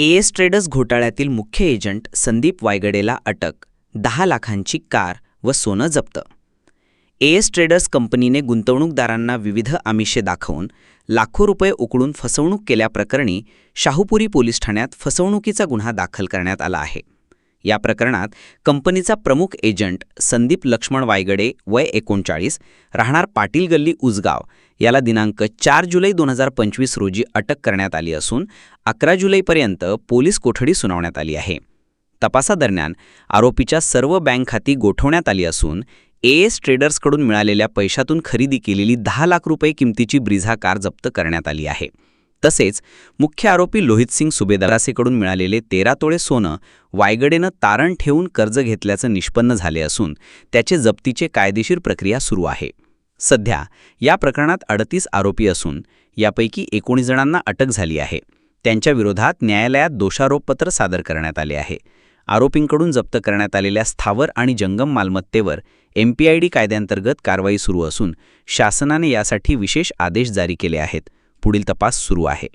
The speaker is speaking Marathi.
एएस ट्रेडर्स घोटाळ्यातील मुख्य एजंट संदीप वायगडेला अटक दहा लाखांची कार व सोनं जप्त. एएस ट्रेडर्स कंपनीने गुंतवणूकदारांना विविध आमिषे दाखवून लाखो रुपये उकळून फसवणूक केल्याप्रकरणी शाहूपुरी पोलीस ठाण्यात फसवणुकीचा गुन्हा दाखल करण्यात आला आहे. या प्रकरणात कंपनीचा प्रमुख एजंट संदीप लक्ष्मण वायगडे वय एकोणचाळीस राहणार पाटील गल्ली उजगाव याला दिनांक चार जुलै दोन हजार पंचवीस रोजी अटक करण्यात आली असून अकरा जुलैपर्यंत पोलीस कोठडी सुनावण्यात आली आहे. तपासादरम्यान आरोपीच्या सर्व बँक खाती गोठवण्यात आली असून एएस ट्रेडर्सकडून मिळालेल्या पैशातून खरेदी केलेली दहा लाख रुपये किमतीची ब्रिझा कार जप्त करण्यात आली आहे. तसेच मुख्य आरोपी लोहित सिंग सुभेदारासेकडून मिळालेले तेरा तोळे सोनं वायगडेनं तारण ठेवून कर्ज घेतल्याचं निष्पन्न झाले असून त्याचे जप्तीचे कायदेशीर प्रक्रिया सुरू आहे. सध्या या प्रकरणात अडतीस आरोपी असून यापैकी एकोणीस जणांना अटक झाली आहे. त्यांच्या विरोधात न्यायालयात दोषारोपपत्र सादर करण्यात आले आहे. आरोपींकडून जप्त करण्यात आलेल्या स्थावर आणि जंगम मालमत्तेवर एमपीआयडी कायद्यांतर्गत कारवाई सुरू असून शासनाने यासाठी विशेष आदेश जारी केले आहेत. पुढील तपास सुरू आहे.